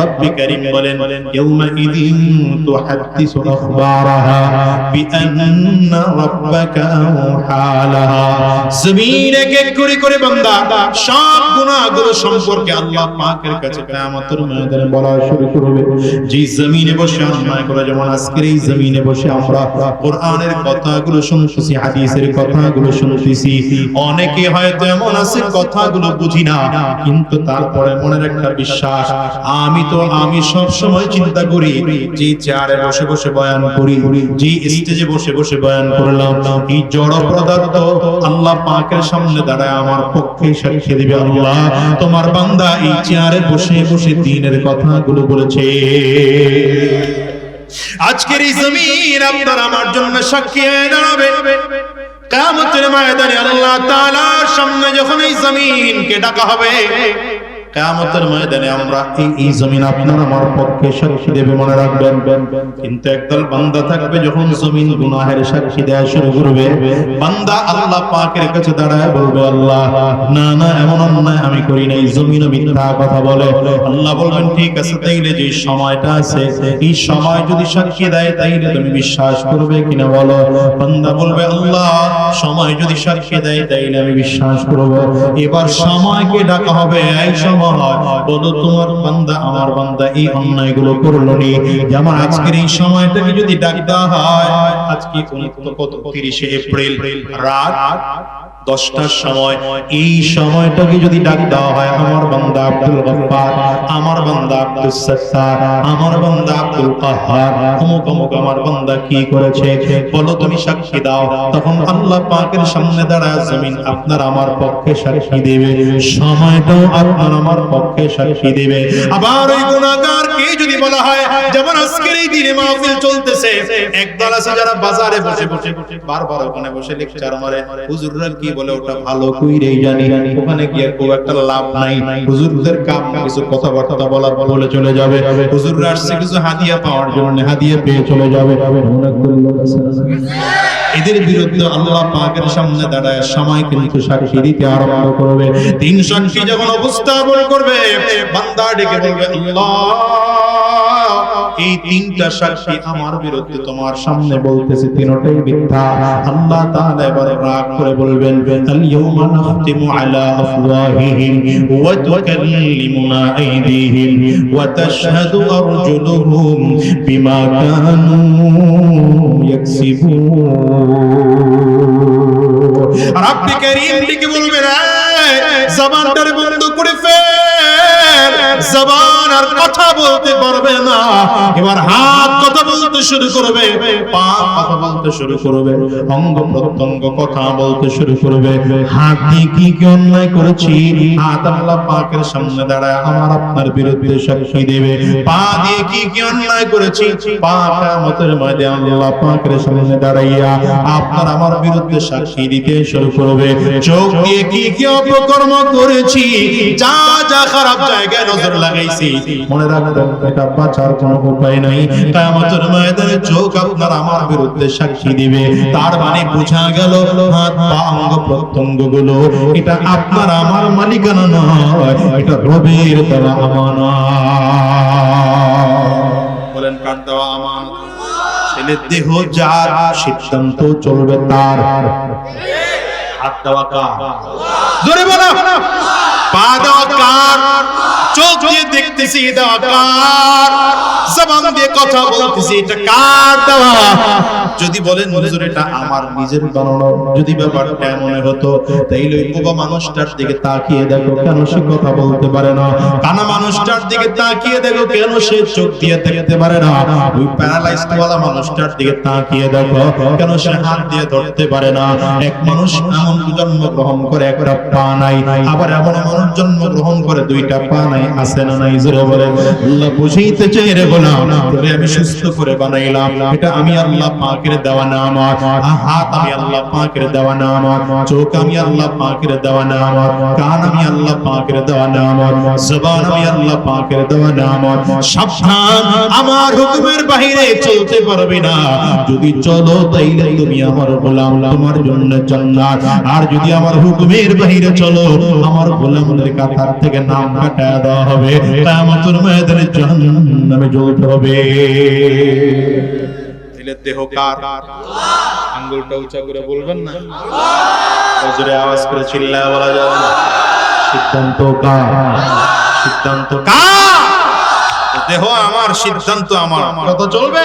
রব্বি করিম বলেন ইয়াউমাইযিন তুহাদ্দিসু আখবারাহা বিআন্না রাব্বাকা আওহালাহা। জমিন এক এক করে করে বান্দা, সব গুনাহগুলো সম্পর্কে আল্লাহ পাকের কাছে কিয়ামতের ময়দানে বলা শুরু করবে। যে জমিনে বসে অন্যায় করে, যেমন আজকের এই জমিনে বসে আমরা কোরআনের কথাগুলো শুনতেছি, হাদিসের কথাগুলো শুনতেছি। অনেকে হয়তো এমন আছে কথাগুলো বুঝি না, কিন্তু তারপরে মনের একটা বিশ্বাস তো, আমি সব সময় চিন্তা করি, যে চেয়ারে বসে বসে বয়ান করি, যে স্টেজে বসে বসে বয়ান করলাম। এই জড় পদার্থ আল্লাহ পাকের সামনে দাঁড়ায় আমার পক্ষে সাক্ষী দিবে আল্লাহ? তোমার বান্দা এই চেয়ারে বসে বসে দিনের কথাগুলো বলেছে। আজকের এই জমিন আপনার আমার জন্য সাক্ষী হয়ে দাঁড়াবে। কিয়ামতের ময়দানে আল্লাহ তাআলার সামনে যখন এই জমিনকে ডাকা হবে কিয়ামতের ময়দানে আমরা এই জমিন আপনার আমার পক্ষে সাক্ষী দেবে মনে রাখবেন। কিন্তু একদল বান্দা থাকবে যখন জমিন গুনাহের সাক্ষী দেয়া শুরু করবে, বান্দা আল্লাহ পাকের কাছে দাঁড়ায় বলবে, আল্লাহ, না না, এমন অন্যায় আমি করি নাই। জমিনও মিথ্যা কথা বলে। আল্লাহ বলবেন, ঠিক আছে, তাইলে যে সময়টা আছে, এই সময় যদি সাক্ষী দেয়, তাইলে তুমি বিশ্বাস করবে কিনা বলো? বান্দা বলবে, আল্লাহ, সময় যদি সাক্ষী দেয়, তাইলে আমি বিশ্বাস করব। এবার সময়কে ডাকা হবে, এই সময় বলো তোমার বান্দা, আমার বান্দা, এই অন্যায়গুলো করল নি। যেমন আজকের এই সময়টাকে যদি ডাকতে হয়, আজকে কোন- কত তিরিশে এপ্রিল, রাত দশটার সময়, এই সময়টাকে যদি ডাক দেওয়া হয়, আমার বান্দা আব্দুল গফফার, আমার বান্দা আব্দুল সত্তার, আমার বান্দা আব্দুল কাহ্হার অমুক অমুক আমার বান্দা কি করেছে, বলো তুমি সাক্ষী দাও। তখন আল্লাহ পাকের সামনে দাঁড়ায়, জমিন আপনার আমার পক্ষে সাক্ষী দেবে, সময়টাও আপনার আমার পক্ষে সাক্ষী দেবে। আবার ওই গুনাহগার কে যদি বলা হয়, যেমন আজকের এই দিনে মাহফিল চলতেছে, একদল আছে যারা বাজারে বসে বসে, বারবার ওখানে বসে লেকচার মারে। হুজুররা কি বলে ওটা ভালো জানি। ওখানে গিয়ে খুব একটা লাভ নাই। হুজুরদের কাম, কিছু কথাবার্তা বলার বলে চলে যাবে। আসছে কিছু হাদিয়া পাওয়ার জন্য, হাদিয়া পেয়ে চলে যাবে? এদের বিরুদ্ধে আল্লাহ পাকের সামনে দাঁড়ায়, সময় কিন্তু সাক্ষী দিতে আরম্ভ করবে। তিন সাক্ষী যখন উপস্থাপন করবে, বান্দা ডেকে বলবে, আল্লাহ। এই তিনটা সাক্ষী আমার বিরুদ্ধে তোমার সামনে বলতেছে, তিনটাই মিথ্যা। আল্লাহ তাআলা এবার রাগ করে বলবেন আল ইয়াউমা নাখতিমু আলা আফওয়াহিহিম ওয়া তুকাল্লিমুনা আইদিহিম ওয়া তাশহাদু আরজুলুহুম বিমা কানু ইয়াকসিবুন। রাব্বি কারীম দিকে বলবেন জবানটারে বন্ধ করে ফেল। জবান আর কথা বলতে পারবে না। এবার হাত কথা বলতে শুরু করবে, পা কথা বলতে শুরু করবে, অঙ্গ প্রত্যঙ্গ কথা বলতে শুরু করবে। হাত দিয়ে কি কি অন্যায় করেছি? হাত আল্লাহ পাকের সামনে দাঁড়ায়, আমার আপনার বিরুদ্ধে সাক্ষী দেবে। পা দিয়ে কি কি অন্যায় করেছি? পা কিয়ামতের ময়দানে আল্লাহ পাকের সামনে দাঁড়াইয়া আপনার আমার বিরুদ্ধে সাক্ষী দিতে শুরু করবে। চোখ দিয়ে কি কি অপকর্ম করেছি? যা যা খারাপ জায়গায় নজর লাগাইছি। মনে রাখবেন, এটা বাঁচার কোনো উপায় নাই। কিয়ামতের ময়দানে চোখ আপনার আমার বিরুদ্ধে সাক্ষী দিবে। তার মানে বোঝা গেল, হাত, পা, অঙ্গ প্রত্যঙ্গগুলো এটা আপনার আমার মালিকানা নয়, এটা রবের দেওয়া আমানত। বলেন, কার দেওয়া আমানত? ছেলের দেহ যার সিদ্ধান্ত চলবে তার। হাত দেওয়া কার? জোরে বলো। পা দেওয়া কার? চোখ দিয়ে দেখতেছি এটা কার জবান দিয়ে কথা বলতেছি এটা কার দেওয়া? যদি বলেন, হুজুর, এটা আমার নিজের বানানো যদি ব্যাপারটা এমন হতো, তাইলে ওই বোবা মানুষটার দিকে তাকিয়ে দেখো কেন সে কথা বলতে পারে না। কানা মানুষটার দিকে তাকিয়ে দেখো কেন সে চোখ দিয়ে দেখতে পারে না। ওই প্যারালাইজড ওয়ালা মানুষটার দিকে তাকিয়ে দেখো কেন সে হাত দিয়ে ধরতে পারে না। এক মানুষ এমন জন্ম গ্রহণ করে একটা পা নাই। আবার এমন মানুষ জন্ম গ্রহণ করে, দুইটা পা নাই। আছে না নাই জোরে বলে। আল্লাহ বুঝাইতে চাই রে গোলাম, তোরে আমি সুস্থ করে বানাইলাম। এটা আমি আল্লাহ পাকের দেওয়া নাম। হাত আমি আল্লাহ পাকের দেওয়া নাম। চোখ আমি আল্লাহ পাকের দেওয়া নাম। কান আমি আল্লাহ পাকের দেওয়া নাম। জবান আমি আল্লাহ পাকের দেওয়া নাম। সাবধান, আমার হুকুমের বাইরে চলতে পারবে না। যদি চলো তাইলে তুমি আমার গোলাম, তোমার জন্য জান্নাত। আর যদি আমার হুকুমের বাইরে চলো, আমার গোলামদের কাতার থেকে নাম কাটা দেওয়া হবে। কিয়ামতের ময়দানে জাহান্নামে জ্বলতে হবে। দিলের দেহ কার? আঙ্গুলটা উঁচা করে বলবেন না? জোরে আওয়াজ করে চিল্লায় বলা যাবে না। সিদ্ধান্ত কার? সিদ্ধান্ত কার? দেহ আমার সিদ্ধান্ত আমার। কত চলবে?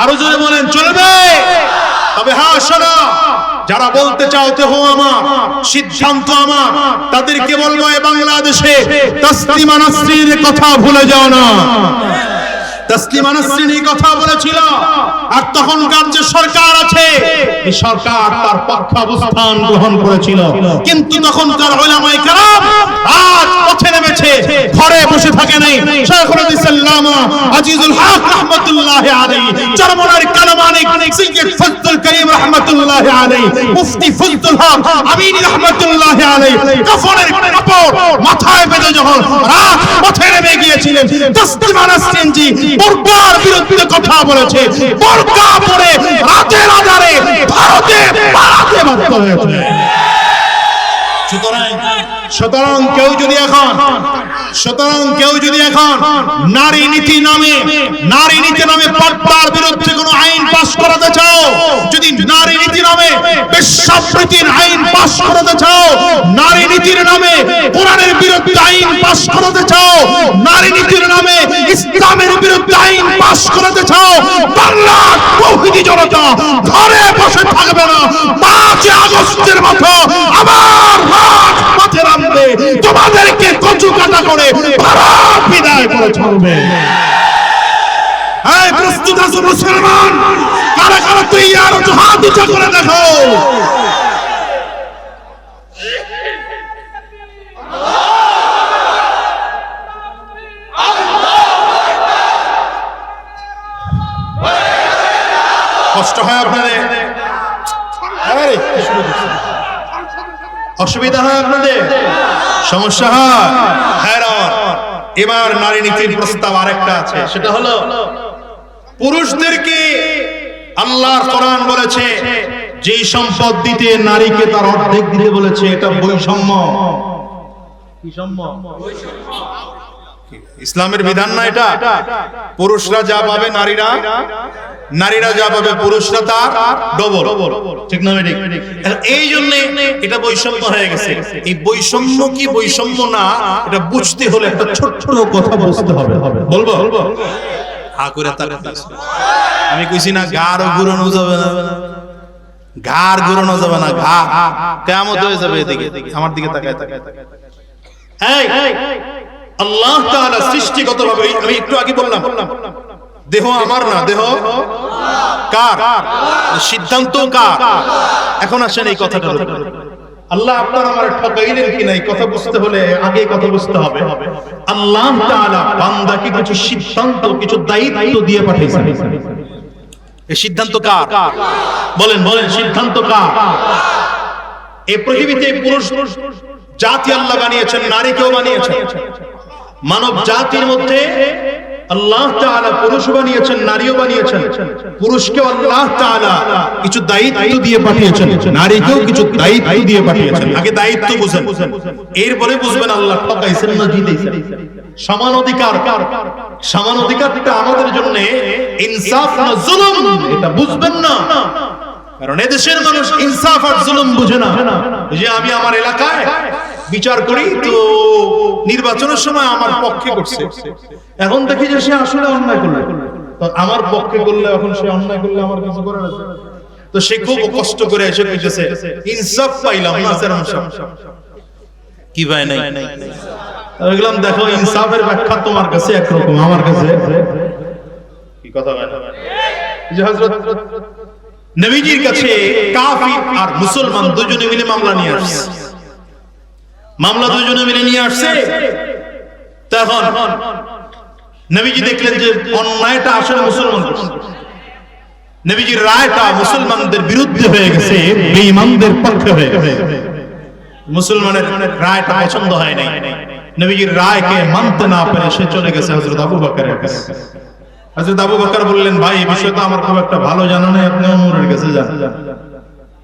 আরও জোরে বলেন চলবে। তবে হ্যাঁ শোনো। যারা বলতে চাও দেহ আমার, সিদ্ধান্ত আমার, তাদেরকে বলব বাংলাদেশে তসলিমা নাসরিনের কথা ভুলে যাও না। তসলিমা নাসরিন এই কথা বলেছিল। আর তখনকার যে সরকার আছে, এই সরকার তার পক্ষ অবস্থান গ্রহণ করেছিল। কিন্তু তখনকার ওলামায়ে কেরাম আজ পথে নেমেছে, ঘরে বসে থাকে নাই। শেখুল ইসলাম আজিজুল হক রাহমাতুল্লাহি আলাইহি, চরমনার কালামানিক সৈয়দ ফজলুল করিম রাহমাতুল্লাহি আলাইহি, মুফতি ফজলুল হক আমিন রাহমাতুল্লাহি আলাইহি, কাফনের কাপড় মাথায় বেঁধে যখন রাত পথে নেমে গিয়েছিলেন, তসলিমা নাসরিন জি বোরকার বিরুদ্ধে কথা বলেছে। বোরকা পরে রাতের আধারে ভারতে পালাতে বাধ্য হয়েছে। সুতরাং সুতরাং কেউ যদি এখন সুতরাং কেউ যদি এখন নারী নীতি নামে, নারী নীতি নামে পর্দার বিরুদ্ধে কোনো আইন পাশ করাতে চাও, যদি নারী নীতি নামে বেশ্যাবৃত্তির আইন পাশ করাতে চাও, নারী নীতির নামে কোরআনের বিরুদ্ধে আইন পাশ করাতে চাও, নারী নীতির নামে ইসলামের বিরুদ্ধে আইন পাশ করাতে চাও বাংলার তৌহিদি জনতা ঘরে বসে থাকবে না। পাঁচ আগস্টের মতো আবার রাত পথে নামবে। তোমাদেরকে কচু কাটা করে ভারত বিদায় করে চলবে। এই প্রস্তুত আছো মুসলমান? কারা কারা তুই আর হাত উঁচা করে দেখো? কষ্ট হয় আপনাদের? করছেন? অসুবিধা হয় আপনাদের? সমস্যা হয়? হ্যাঁ এবার নারী নীতির প্রস্তাব আরেকটা আছে সেটা হলো পুরুষদেরকে আল্লাহর কোরআন বলেছে যে সম্পদ দিতে নারীকে তার অর্ধেক দিতে বলেছে এটা বৈষম্য। ইসলামের বিধান না এটা? পুরুষরা যা পাবে নারীরা নারীরা যা পাবে পুরুষরা তার ডবল। ঠিক না ঠিক এই জন্য এটা বৈষম্য হয়ে গেছে। এই বৈষম্য কি বৈষম্য না, এটা বুঝতে হলে একটা ছোট ছোট কথা বুঝতে হবে। বলব? তার আমি কইছি না, গার ঘুরানো যাবে না। গার ঘুরানো যাবে না, ঘা। কেমন হয়ে যাবে এদিকে। আমার দিকে তাকায় তাকায় আল্লাহ তাআলা সৃষ্টিগতভাবে, আমি একটু আগে বললাম দেহ আমার না, দেহ কার? সিদ্ধান্ত কার? এখন আসেন এই কথাটা আল্লাহ আপনার আমার ঠকাইলেন কি নাই কথা বুঝতে হলে আগে কথা বুঝতে হবে। আল্লাহ তাআলা বান্দাকে কিছু সিদ্ধান্ত, কিছু দায়িত্ব দিয়ে পাঠিয়েছেন এই সিদ্ধান্ত কার? বলেন বলেন, সিদ্ধান্ত কার? এই পৃথিবীতে পুরুষ জাতি আল্লাহ বানিয়েছেন, নারীকেও বানিয়েছেন। মানব জাতির মধ্যে আল্লাহ তাআলা পুরুষ বানিয়েছেন, নারীও বানিয়েছেন। আল্লাহ তাআলা কিছু দায়িত্ব দিয়ে পাঠিয়েছেন, নারীকেও কিছু দায়িত্ব দিয়ে পাঠিয়েছেন। আগে দায়িত্ব বুঝেন। এরপরে বুঝবেন আল্লাহ ঠকাইছেন না জিতেছেন সমান অধিকার। সমান অধিকারটা আমাদের জন্য ইনসাফ না জুলুম? এটা বুঝবেন না। কারণ এদেশের মানুষ ইনসাফ আর জুলুম বুঝে না। যে আমি আমার এলাকায় বিচার করি তো নির্বাচনের সময় আমার পক্ষে করছে। এখন দেখি যে সে আসলে অন্যায় করল। আমার পক্ষে করলে এখন সে অন্যায় করলে আমার কিছু করার আছে? তো সে খুব কষ্ট করে এসে কইতেছে ইনসাফ পাইলাম না স্যার কি ভাই নাই? আমি বললাম দেখো ইনসাফের ব্যাখ্যা তোমার কাছে একরকম আমার কাছে। কি কথা ভাই? যে হযরত নবীজির কাছে কাফির আর মুসলমান দুজনে মিলে মামলা নিয়ে আসছে। মামলা দুজনে মিলে নিয়ে আসছে। তখন নবীজি দেখলেন যে অন্যায়টা আসলে মুসলমান। নবীজির রায়টা মুসলমানদের বিরুদ্ধে হয়ে গেছে, বেঈমানদের পক্ষে হয়ে গেছে। মুসলমানের রায়টা পছন্দ হয় নাই। নবীজির রায়কে মানতে না পেরে সে চলে গেছে হযরত আবু বকরের কাছে। হযরত আবু বকর বললেন, ভাই, এই বিষয়টা আমার খুব একটা ভালো জানা নেই, আপনি ওমরের কাছে যান।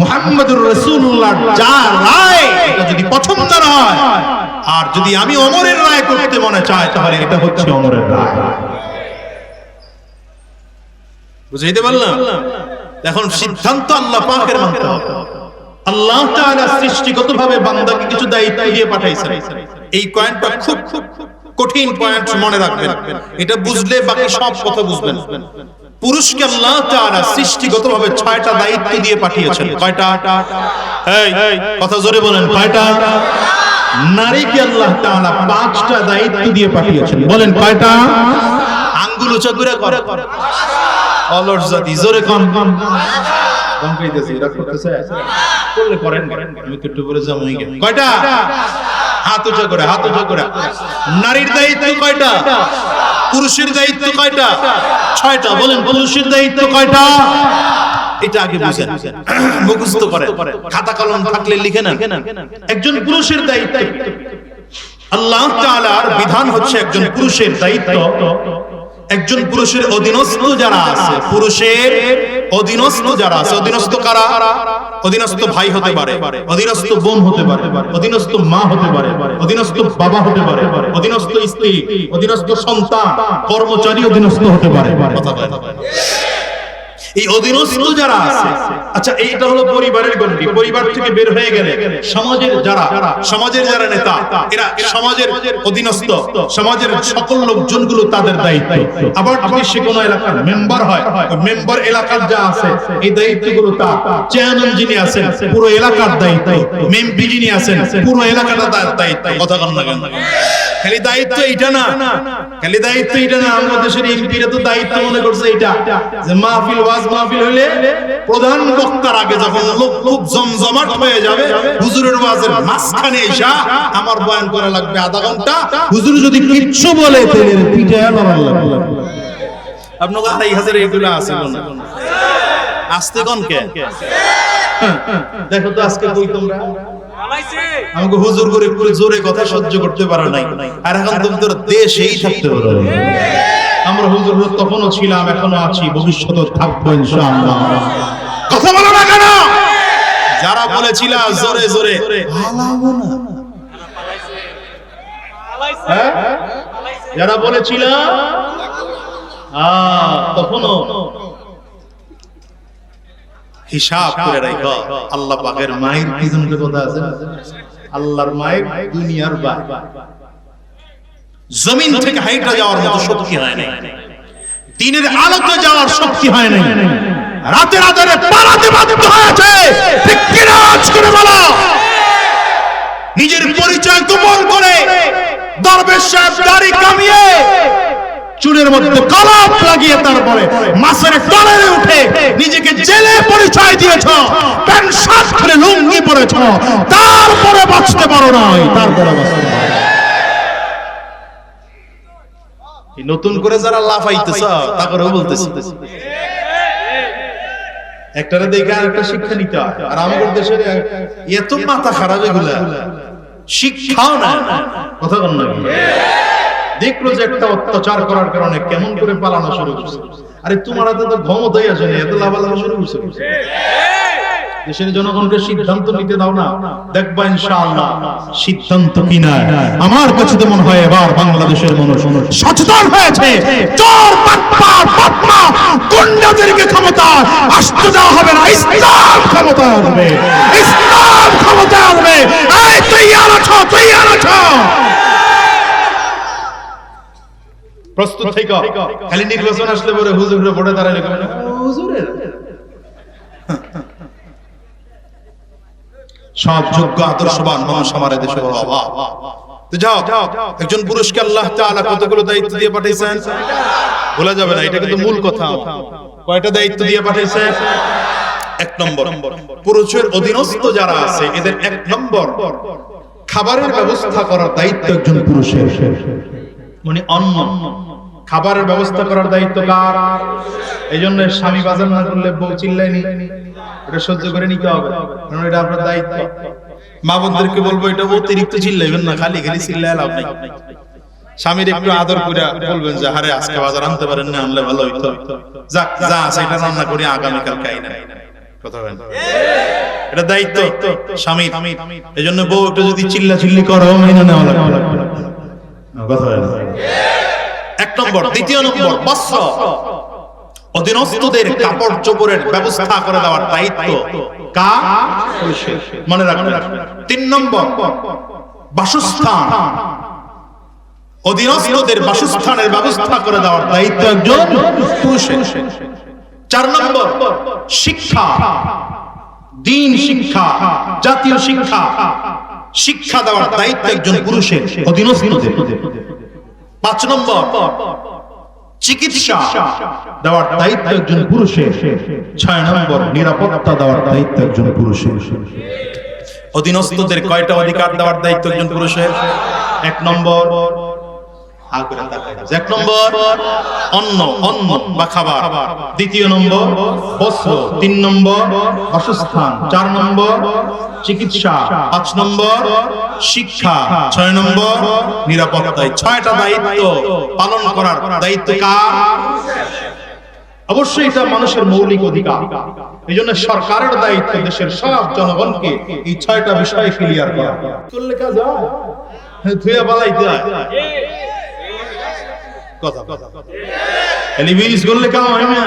মুহাম্মদুর রাসূলুল্লাহ যা রায় এটা যদি পছন্দ না হয়, আর যদি আমি অমরের রায় করতে মনে চাই, তাহলে এটা হচ্ছে অমরের রায়। বুঝাইতে পারলাম? এখন সিদ্ধান্ত আল্লাহ পাকের মানতে হবে। আল্লাহ তাআলা সৃষ্টিগতভাবে বান্দাকে কিছু দায়িত্ব দিয়ে পাঠাইছেন। এই পয়েন্টটা খুব খুব কঠিন পয়েন্ট মনে রাখবেন। এটা বুঝলে বাকি সব কথা বুঝবেন। পুরুষকে আল্লাহ তাআলা সৃষ্টিগতভাবে ছয়টা দায়িত্ব দিয়ে পাঠিয়েছেন। কয়টা? এই, কথা জোরে বলেন, কয়টা? নারীকে আল্লাহ তাআলা পাঁচটা দায়িত্ব দিয়ে পাঠিয়েছেন। বলেন, কয়টা? আঙ্গুল উঁচা করে কর। অলস জাতি, জোরে কম। কম কয়টা? হাত উঁচা করে, হাত উঁচা করে। নারীর দায়িত্ব কয়টা? পুরুষের দায়িত্ব কয়টা? ছয়টা। বলেন, পুরুষের দায়িত্ব কয়টা? এটা আগে বুঝেন। মুখস্থ করে খাতা কলম থাকলে লিখে নেন। একজন পুরুষের দায়িত্ব। আল্লাহ তাআলার বিধান হচ্ছে একজন পুরুষের দায়িত্ব। একজন পুরুষের অধীনস্থ যারা আছে, পুরুষের অধীনস্থ যারা আছে, অধীনস্থ কারা অধীনস্থ ভাই হতে পারে, অধীনস্থ বোন হতে পারে, অধীনস্থ মা হতে পারে, অধীনস্থ বাবা হতে পারে, অধীনস্থ স্ত্রী, অধীনস্থ সন্তান, কর্মচারী অধীনস্থ হতে পারে কথা। এই অধীনস্থ যারা আছে আচ্ছা এইটা হলো পরিবারের গণ্ডি। পরিবার থেকে বের হয়ে গেলে সমাজের যারা সমাজের যারা নেতা, এরা সমাজের অধীনস্থ, সমাজের সকল লোকজনগুলো তাদের দায়িত্ব। আবার যদি সে কোনো এলাকার মেম্বার হয় মেম্বার এলাকার যা আছে, এই দায়িত্বগুলো তার। চেয়ারম্যান যিনি আছেন, পুরো এলাকার দায়িত্ব। মেম্পি যিনি আছেন, পুরো এলাকাটা তার দায়িত্ব। কথা কন না খালি দায়িত্ব এটা না। খালি দায়িত্ব এটা না আমাদের দেশের এমপিরা তো দায়িত্ব মনে করছে এটা যে মাহফিল ওয়াজ মাহফিল হইলে প্রধান বক্তার আগে যখন লোক খুব জমজমাট হয়ে যাবে, হুজুরের ওয়াজের মাঝখানে এসা আমার বয়ান করা লাগবে আধা ঘণ্টা। হুজুর যদি কিচ্ছু বলে, তেলের পিঠে লড়ার লাগবে। আপনার আড়াই হাজার এগুলো আছে আসতে কোন কে? দেখো তো আজকে কই তোমরা? আমাকে হুজুর করে জোরে কথা সহ্য করতে পারো নাই। আর এখন তুমি তোর দেশেই থাকতে পারো আমরা হুজুর তখনও ছিলাম এখনও আছি ভবিষ্যতে থাকব ইনশাআল্লাহ। কথা বলো না কেন? যারা বলেছিল জোরে জোরে। হালাবো না। হ্যাঁ? যারা বলেছিল? তখনও হিসাব করে রাখো আল্লাহ পাকের মায়ের কি জন্য কথা আছে? আল্লাহর মায়ের দুনিয়ার বা জমিন থেকে হাইটা যাওয়ার মতো শক্তি হয় নাই। দিনের আলোতে যাওয়ার শক্তি হয় না রাতে রাতে পালাতে বাধ্য হয়েছে। ঠিক কিনা আজ করে বলো? নিজের পরিচয় গোপন করে দরবেশ সাহেব দাড়ি কামিয়ে চুলের মধ্যে কলপ লাগিয়ে তারপরে মাছের তলারে উঠে নিজেকে জেলে পরিচয় দিয়েছ। প্যান্ট, শার্ট খুলে লুঙ্গি পরেছ। তারপরে বাঁচতে পারো নাই। তারপরে বাঁচতে নতুন করে যারা লাফাইতেছ, তারপরেও বলতেছে। একটারে দেখে একটা শিক্ষা নিতে হয়। আর আমাদের দেশের এত মাথা খারাপ এগুলা। শিক্ষাও না কথা বল না। দেখল যে একটা অত্যাচার করার কারণে কেমন করে পালানো শুরু করছে? আরে, তোমার হাতে তো ক্ষমতাই আসে না এত লাভালাভা শুরু করছে দেশের জনগণকে সিদ্ধান্ত নিতে দাও না। দেখবা ইনশাআল্লাহ, সিদ্ধান্ত কি না? আমার কাছে তো মনে হয় এবার বাংলাদেশের মানুষ সচেতন হয়েছে। চোর বাটপার বদমা গুন্ডাদেরকে ক্ষমতা আসতে দেওয়া হবে না। ইসলাম ক্ষমতা আসবে। ইসলাম ক্ষমতা আসবে। এই, তৈয়ার আছো তৈয়ার আছো। প্রস্তুত থেকে খালি নির্বাচন আসলে পরে হুজুরে ভোটে দাঁড়ালে হুজুরের। সব যোগ্য আদর্শবান মানুষ আমার দেশে বড় অভাব। তো যাও একজন পুরুষকে আল্লাহ তাআলা কতগুলো দায়িত্ব দিয়ে বলা যাবে না এটা কিন্তু মূল কথা। কয়টা দায়িত্ব দিয়ে পাঠাইছেন এক নম্বর পুরুষের অধীনস্থ যারা আছে এদের এক নম্বর খাবারের ব্যবস্থা করার দায়িত্ব একজন পুরুষের। মানে অন্ন। খাবারের ব্যবস্থা করার দায়িত্ব কার? এই জন্য স্বামী বাজার না করলে বউ চিল্লায়নি। এটা সহ্য করে নিতে হবে, কারণ এটা আপনার দায়িত্ব। মা বলব, এটা অতিরিক্ত চিল্লাইবেন না, খালি খালি চিল্লায় লাভ নাই। স্বামীর একটু আদর করে বলবেন যে হারে আজকে বাজার আনতে পারেন না, আনলে ভালো হইতো। যাক, যা সেটা রান্না করি, আগামীকাল খাই না। এটা দায়িত্ব, স্বামীর। এই জন্য বউ একটু যদি চিল্লা চিল্লি করো মেনে নেওয়া লাগবে। এক নম্বর, দ্বিতীয় নম্বর, বস্ত্র। অধীনস্থদের কাপড় চোপড়ের ব্যবস্থা করে দেওয়ার দায়িত্ব কা? মনে তিন নম্বর, বাসস্থান। অধীনস্থদের বাসস্থানের ব্যবস্থা করে দেওয়ার দায়িত্ব একজন চার নম্বর, শিক্ষা। দিন শিক্ষা, জাতীয় শিক্ষা। শিক্ষা দেওয়ার দায়িত্ব একজন পুরুষের, অধীনস্থদের। পাঁচ নম্বর, চিকিৎসা দেওয়ার দায়িত্ব একজন পুরুষের। ছয় নম্বর, নিরাপত্তা দেওয়ার দায়িত্ব একজন পুরুষের। অধীনস্থদের কয়টা অধিকার দেওয়ার দায়িত্ব একজন পুরুষের? এক নম্বর হা করে তাকায়। এক নম্বর অন্ন অন্ন বা খাবার। দ্বিতীয় নম্বর বস্ত্র। তিন নম্বর বাসস্থান। চার নম্বর চিকিৎসা। পাঁচ নম্বর শিক্ষা। ছয় নম্বর নিরাপত্তায়। ছয়টা দায়িত্ব পালন করার দায়িত্ব কার? অবশ্যই এটা মানুষের মৌলিক অধিকার। এই জন্য সরকারের দায়িত্ব দেশের সব জনগণকে এই ছয়টা বিষয় ক্লিয়ার করা। করলে কাজ হয়? ধুয়ে হয় কথা করলে কাম হয় না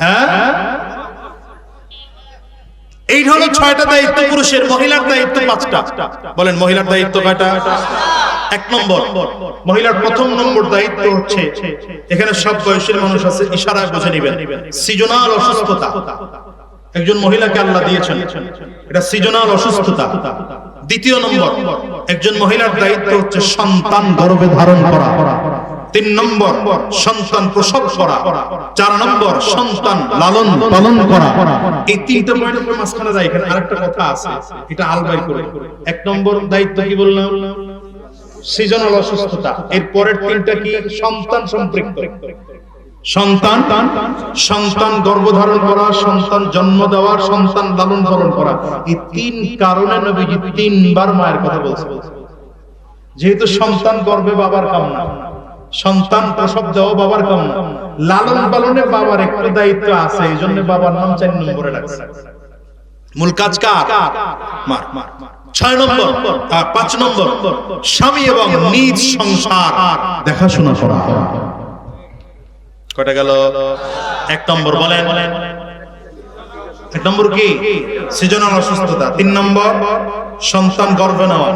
হ্যাঁ এই হলো ছয়টা দায়িত্ব পুরুষের মহিলার দায়িত্ব পাঁচটা। বলেন মহিলার দায়িত্ব কয়টা? এক নম্বর মহিলার প্রথম নম্বর দায়িত্ব হচ্ছে এখানে সব বয়সের মানুষ আছে ইশারায় বুঝে নেবেন। সৃজনাল অসুস্থতা। একজন মহিলাকে আল্লাহ দিয়েছেন। এটা সৃজনাল অসুস্থতা। দ্বিতীয় নম্বর, একজন মহিলার দায়িত্ব হচ্ছে সন্তান গর্ভে ধারণ করা। তিন নম্বর, সন্তান প্রসব করা। চার নম্বর, সন্তান লালন পালন করা। এই তিনটা পয়েন্টের মাঝখানে যায় এখানে আরেকটা কথা আছে, এটা আলবাই করে। এক নম্বর দায়িত্ব কি বললাম? সৃজনাল অসুস্থতা। এর পরের তিনটা কি? সন্তান সম্পৃক্ত। সন্তান সন্তান গর্ভধারণ করা, সন্তান জন্ম দেওয়া সন্তান লালন পালন করা। এই তিন কারণে নবীজি তিনবার মায়ের কথা বলছে যেহেতু সন্তান গর্ভে বাবার কাম না, সন্তান প্রসব দেওয়া বাবার কাম না, লালন পালনে বাবার একটু দায়িত্ব আছে, এই জন্য বাবার নাম চার নম্বরে রাখছে মূল কাজ কার? মার। মার ছয় নম্বর পাঁচ নম্বর, স্বামী এবং নিজ সংসার। দেখাশোনা করা। কয়টা গেল? এক নম্বর বলেন। এক নম্বর কি? সৃজনাল অসুস্থতা। তিন নম্বর, সন্তান গর্ভে নেওয়া।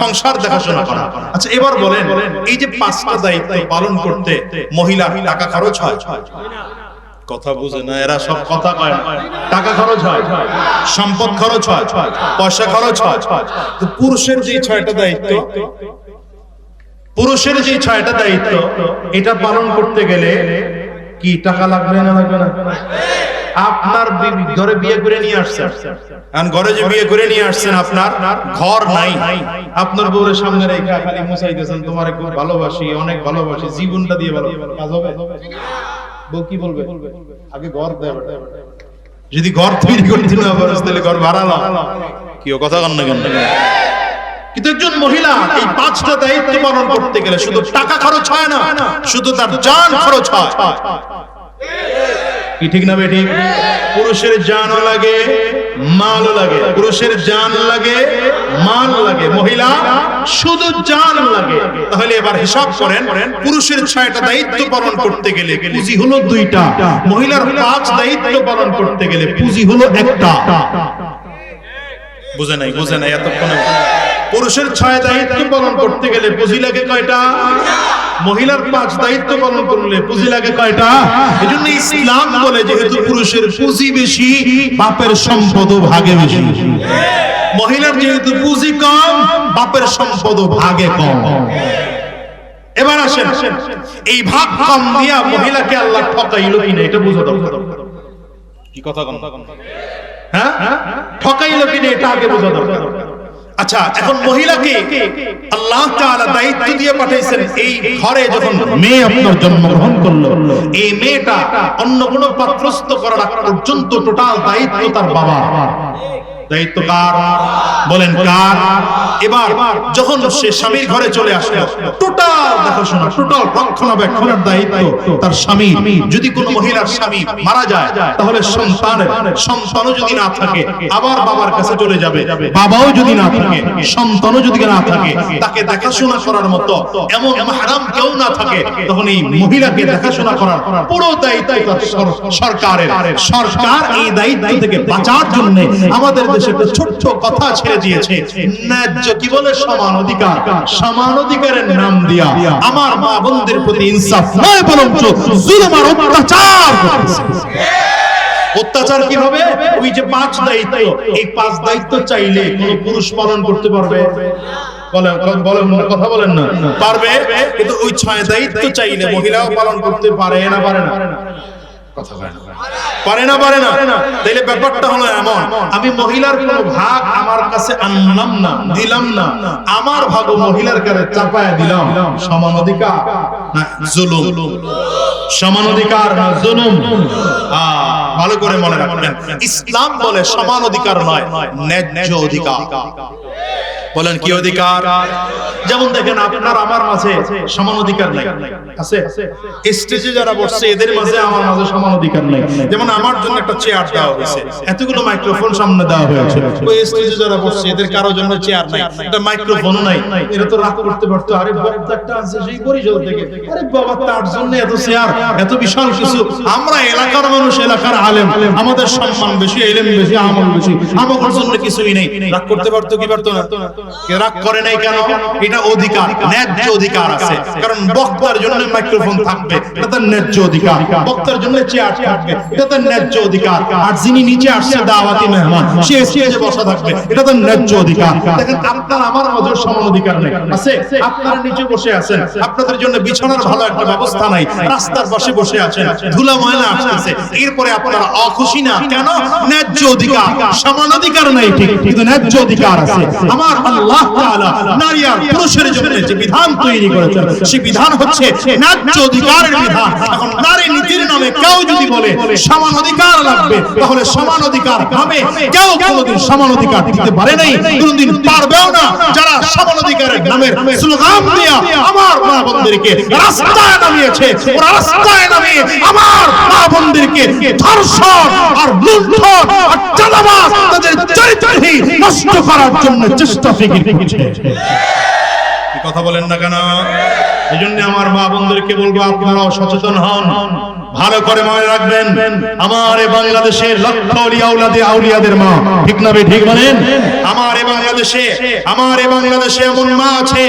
সংসার দেখাশোনা করা। আচ্ছা এবার বলেন, এই যে পাঁচটা দায়িত্ব পালন করতে মহিলার টাকা খরচ হয়? কথা বুঝে না এরা সব কথা কয়। টাকা খরচ হয়। সম্পদ খরচ হয় পয়সা খরচ হয়। তো পুরুষের যে ছয়টা দায়িত্ব পুরুষের যে ছয়টা দায়িত্ব এটা পালন করতে গেলে কি টাকা লাগবে না লাগবে না? আপনার ঘরে বিয়ে করে নিয়ে আসছেন আর ঘরে যে বিয়ে করে নিয়ে আসছেন আপনার ঘর নাই। আপনার বউরের সামনে রেখে খালি মুসাইতেছেন তোমার ভালোবাসি অনেক ভালোবাসি জীবনটা দিয়ে ভালো কাজ হবে? বউ কি বলবে? আগে ঘর দেবে যদি ঘর তৈরি করতে না পারো তাহলে ঘর ভাড়া লাও কি কথা কন না কেন? কিন্তু একজন মহিলা এই পাঁচটা দায়িত্ব পালন করতে গেলে শুধু টাকা খরচ হয় না শুধু তার জান খরচ হয়। কি ঠিক না বেটি? পুরুষের জানও লাগে মালও লাগে, পুরুষের জান লাগে, মাল লাগে, মহিলা শুধু জান লাগে। তাহলে এবার হিসাব করেন, পুরুষের ছয়টা দায়িত্ব পালন করতে গেলে পুঁজি হলো দুইটা, মহিলার পাঁচ দায়িত্ব পালন করতে গেলে পুঁজি হলো একটা। বুঝে নাই বুঝে নাই, এতক্ষণে? পুরুষের ছয় দায়িত্ব পালন করতে গেলে পুঁজি লাগে কয়টা? মহিলার পাঁচ দায়িত্ব পালন করলে পুঁজি লাগে কয়টা? এই জন্য ইসলাম বলে যেহেতু পুরুষের পুঁজি বেশি, বাপের সম্পদ ভাগে বেশি। মহিলার যেহেতু পুঁজি কম, বাপের সম্পদ ভাগে কম। এবার আসেন, এই ভাগ কম দিয়া মহিলাকে আল্লাহ ঠকাইলো কিনা, এটা বুঝা দরকার। কি কথা হ্যাঁ? ঠকাইলো কিনা, এটা আগে বোঝা দরকার। আচ্ছা এখন মহিলাকে আল্লাহ তাআলা দায়িত্ব দিয়ে পাঠাইছেন এই ঘরে যখন মেয়ে আপনার জন্মগ্রহণ করল, এই মেয়েটা অন্য কোনো পাত্রস্থ করার পর্যন্ত টোটাল দায়িত্ব তার বাবা দায়িত্ব কার? বলেন কার? এবার যখন সে স্বামীর ঘরে চলে আসলো, টোটাল দেখাশোনা, টোটাল রক্ষণাবেক্ষণের দায়িত্ব তার স্বামী যদি মহিলার স্বামী মারা যায়, তাহলে সন্তানও যদি না থাকে, আবার বাবার কাছে চলে যাবে। বাবাও যদি না থাকে, সন্তানও যদি না থাকে, তাকে দেখাশোনা করার মতো এমন মাহরাম কেউ না থাকে, তখন এই মহিলাকে দেখাশোনা করার পুরো দায়িত্ব সরকারের। সরকার এই দায়িত্ব থেকে বাঁচার জন্য আমাদের একটা ছোট্ট কথা ছেড়ে দিয়েছে। ন্যায্য কি বলে? সমান অধিকার। সমান অধিকারের নাম দিয়া আমার মা বোনদের প্রতি ইনসাফ নয় জুলুম আর অত্যাচার। অত্যাচার কি হবে? ওই যে পাঁচ দায়িত্ব। এই পাঁচ দায়িত্ব চাইলে কোন পুরুষ পালন করতে পারবে? কথা বলেন না। পারবে, কিন্তু ওই ছয় দায়িত্ব চাইলে মহিলাও পালন করতে পারে না পারে না। না। পারে না পারে না। তাইলে ব্যাপারটা হলো এমন। আমি মহিলার কোনো ভাগ আমার কাছে আনলাম না দিলাম না। আমার ভাগ মহিলার কাছে চাপায় দিলাম। সমান অধিকার না জুলুম? সমান অধিকার না জুলুম? আহ, ভালো করে মনে রাখবেন। ইসলাম বলে সমান অধিকার নয় ন্যায্য অধিকার। বলেন কি অধিকার? যেমন দেখেন আপনার আমার মাঝে সমান অধিকার নাই। আছে? স্টেজে যারা বসছে এদের মাঝে আমার মাঝে সমান অধিকার নাই। যেমন আমার জন্য একটা চেয়ার দেওয়া হয়েছে। এতগুলো মাইক্রোফোন সামনে দেওয়া হয়েছে। ওই স্টেজে যারা বসছে এদের কারও জন্য চেয়ার নাই। একটা মাইক্রোফোনও নাই। এরা তো রাগ করতে পারতো আরে বক্তা একটা আছে সেই পরিষদ থেকে। আরে বাবা তার জন্য এত চেয়ার এত বিশাল কিছু। আমরা এলাকার মানুষ এলাকার আলেম, আমাদের সম্মান বেশি, এলেম বেশি, আমল বেশি। আমাদের জন্য কিছুই নেই। রাগ করতে পারতো কি পারতো না? কে রাগ করে নাই কেন? এটা অধিকার, ন্যায্য অধিকার আছে। কারণ বক্তার জন্য মাইক্রোফোন থাকবে, এটা তার ন্যায্য অধিকার। বক্তার জন্য চেয়ার থাকবে, এটা তার ন্যায্য অধিকার। আর যিনি নিচে আসছে, দাওয়াতি মেহমান, সে স্টেজে বসা থাকবে, এটা তার ন্যায্য অধিকার। দেখেন, আপনার আমার মাঝে সমান অধিকার নেই। আছে? আপনারা নিচে বসে আছেন। আপনাদের জন্য বিছানার ভালো একটা ব্যবস্থা নাই। রাস্তার পাশে বসে আছেন। ধুলা ময়লা আসতেছে। এরপরে আপনারা অখুশি না। কেন? ন্যায্য অধিকার। সমান অধিকার নাই ঠিক কিন্তু ন্যায্য অধিকার আছে। আমার আল্লাহ তাআলা নারী আর পুরুষের জন্য যে বিধান তৈরি করেছেন সেই বিধান হচ্ছে ন্যায্য অধিকারের বিধান। এখন নারী নীতির নামে কেউ যদি বলে সমান অধিকার লাগবে তাহলে সমান অধিকার নামে কেউ কোনোদিন সমান অধিকার দিতে পারে নাই। কোনোদিন পারবেও না। যারা সমান অধিকারের নামের স্লোগান দিয়া আমার মা বোনদেরকে রাস্তায় নামিয়েছে ওরা রাস্তায় নামিয়ে আমার মা বোনদেরকে ধর্ষণ আর লুণ্ঠন আর তাদের চরিত্রহীন নষ্ট করার জন্য চেষ্টা ফিকির করছে। কথা বলেন না কেন? এই জন্য আমার মা বন্ধুদেরকে বলব আপনারাও সচেতন হন। ভালো করে মনে রাখবেন, আমার বাংলাদেশের লক্ষ আউলিয়া আউলাদে আউলিয়াদের মা, ঠিক না ঠিক বলেন? আমার বাংলাদেশে আমার বাংলাদেশে এমন মা আছে,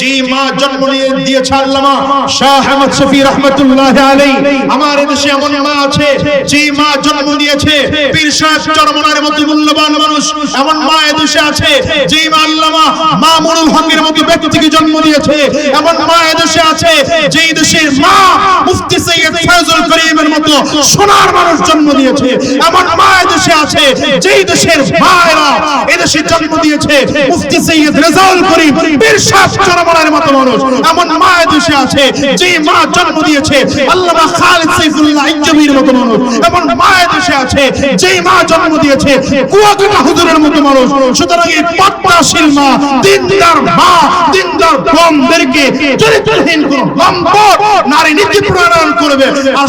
যে মা জন্ম নিয়ে দিয়েছে আল্লামা শাহ আহমদ শফি রহমাতুল্লাহ আলাইহি। আমার দেশে এমন মা আছে, যে মা জন্ম দিয়েছে পীর সাহেব চরমনার মতো মূল্যবান মানুষ, এমন মা এই দেশে আছে, যে মা আল্লামা মামুনুল হকের মতো ব্যক্তিকে জন্ম দিয়েছে এমন মা এই দেশে আছে, যেই দেশের মা মুফতি সৈয়দ ফয়জুল করিমের মতো সোনার মানুষ জন্ম দিয়েছে। এমন মা দেশে আছে, যেই দেশের মায়েরা এই দেশে জন্ম দিয়েছে। মুফতি সৈয়দ রেজাউল করিম পীর সাহেব চরমনার মতো মানুষ। এমন মা দেশে আছে, যেই মা জন্ম দিয়েছে, আল্লামা খালিদ সাইফুল্লাহ ইজ্জবির মতো মানুষ। এমন মা দেশে আছে, যেই মা জন্ম দিয়েছে, কুয়াকাটা হুজুরের মতো মানুষ। সুতরাং এই পদ্মাশীল মা, দিনদার মা, দিনদার বোনদেরকে চরিত্রহীন কোন লম্পট নারী নীতি প্রণয়ন করবে। আর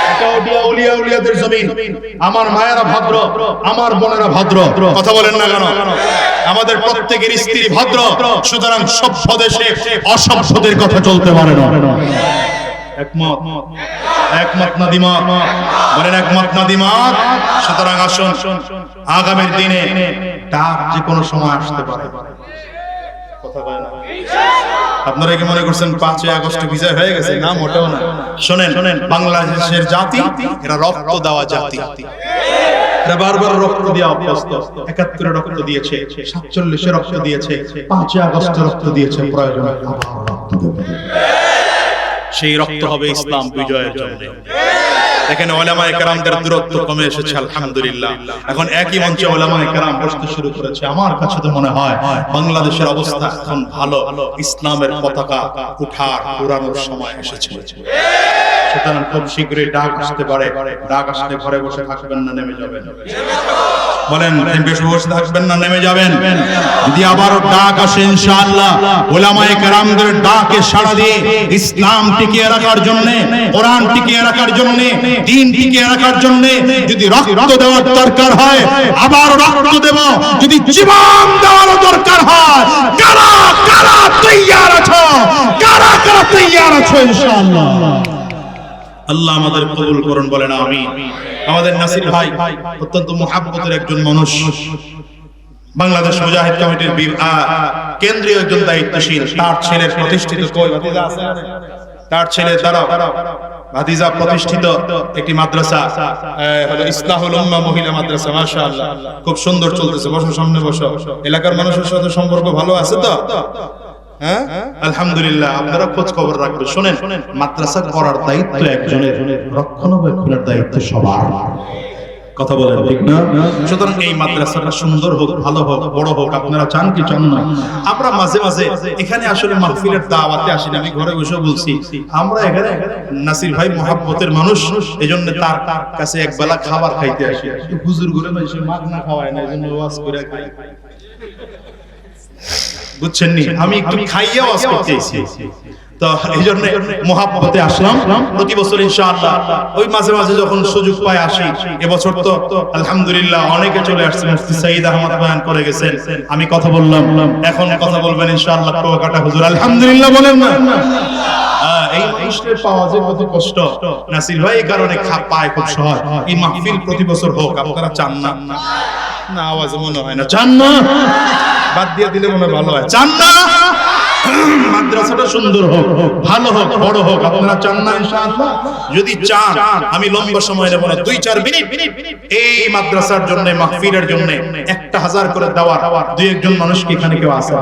এটা ওলিয়া উলিয়াদের জমিন। আমার মায়েরা ভদ্র, আমার বোনেরা ভদ্র। কথা বলেন না কেন? আমাদের প্রত্যেকের স্ত্রী ভদ্র, সুতরাং সভ্য দেশে অসভ্যদের কথা চলতে পারে না। একমত না বলেন একমত না সুতরাং আসুন, আগামীর দিনে ডাক যে কোনো সময় আসতে পারে। আপনারা কি মনে করছেন পাঁচই আগস্ট বিজয় হয়ে গেছে? না, মোটেও না। শোনেন, বাংলাদেশের জাতি, এরা রক্ত দেওয়া জাতি। রক্ত দিয়েছে রক্ত দিয়েছে আগস্ট রক্ত সেই রক্ত হবে ইসলাম বিজয়ের জন্য। দেখেন ওলামায়ে কেরামদের দূরত্ব কমে এসেছে, আলহামদুলিল্লাহ। এখন একই মঞ্চে ওলামায়ে কেরাম বসতে শুরু করেছে। আমার কাছে তো মনে হয় বাংলাদেশের অবস্থা এখন ভালো, ইসলামের পতাকা উঠার উড়ানোর সময় এসেছে। সুতরাং খুব শীঘ্রই ডাক আসতে পারে। ডাক আসলে ঘরে বসে থাকবেন না, নেমে যাবেন। বলেন বেশি বসে থাকবেন না, নেমে যাবেন। যদি আবারও ডাক আসে, ইনশাআল্লাহ, ওলামায়ে কেরামদের ডাকে সাড়া দিয়ে ইসলাম টিকিয়ে রাখার জন্য, কোরআন টিকিয়ে রাখার জন্য, দিন টিকিয়ে রাখার জন্য যদি রক্ত দেওয়ার দরকার হয়, আবার রক্ত দেব। যদি জীবন দেওয়ারও দরকার হয়, কারা কারা তৈয়ার আছো? কারা কারা তৈয়ার আছো, ইনশাআল্লাহ? আল্লাহ আমাদের কবুল করুন বলেন আমি আমাদের নাসির ভাই অত্যন্ত মহাব্বতের একজন মানুষ, বাংলাদেশ মুজাহিদ কমিটির কেন্দ্রীয় একজন দায়িত্বশীল, তার ছেলের প্রতিষ্ঠিত? তার ছেলে তারা ভাতিজা প্রতিষ্ঠিত একটি মাদ্রাসা হলো ইসলাহুল উম্মাহ মহিলা মাদ্রাসা, মাশাআল্লাহ। খুব সুন্দর চলতেছে। বসো সামনে বসো। এলাকার মানুষের সাথে সম্পর্ক ভালো আছে তো? হ্যাঁ? আলহামদুলিল্লাহ, আপনারা খোঁজ খবর রাখবেন। শুনেন, মাদ্রাসা করার দায়িত্ব একজনের, রক্ষণাবেক্ষণের দায়িত্ব সবার। কথা সুতরাং এই মাদ্রাসাটা সুন্দর হোক, ভালো হোক, বড় হোক, আপনারা চান কি চান না? আমরা মাঝে মাঝে, এখানে আসলে মাহফিলের দাওয়াতে আসি না, আমি ঘরে বসে বলছি, আমরা এখানে নাসির ভাই মহাব্বতের মানুষ, এজন্য তার কাছে এক বেলা খাবার খাইতে আসি। হুজুর ঘুরে না ওয়াজ করে খাই। বুঝছেন নি আমি একটু খাইয়া ওয়াজ তো এই জন্য মহাব্বতে আসলাম। প্রতি বছর ইনশাআল্লাহ ওই মাঝে মাঝে যখন সুযোগ পাই আসি। এবছর তো আলহামদুলিল্লাহ অনেকে চলে আসছে। মুফতি সাইদ আহমদ বয়ান করে গেছেন। আমি কথা বললাম। এখন কথা বলবেন ইনশাআল্লাহ কুয়াকাটা হুজুর। আলহামদুলিল্লাহ বলেন না। এই পাওয়া যে কত কষ্ট এই কারণে খা- পায়, খুব সহজ। এই মাহফিল প্রতি বছর হোক, আপনারা চান না। না, আওয়াজ মনে হয় না। চান না? বাদ দিয়ে দিলে মনে ভালো হয়। চান না? মাদ্রাসাটা সুন্দর হোক, ভালো হোক, বড় হোক, আপনারা চান না যদি চান, আমি লম্বা সময় নেব না, দুই, চার মিনিট। এই মাদ্রাসার জন্য, মাহফিলের জন্য একটা হাজার করে দেওয়ার দুই, একজন মানুষ কি এখানে কেউ আছে?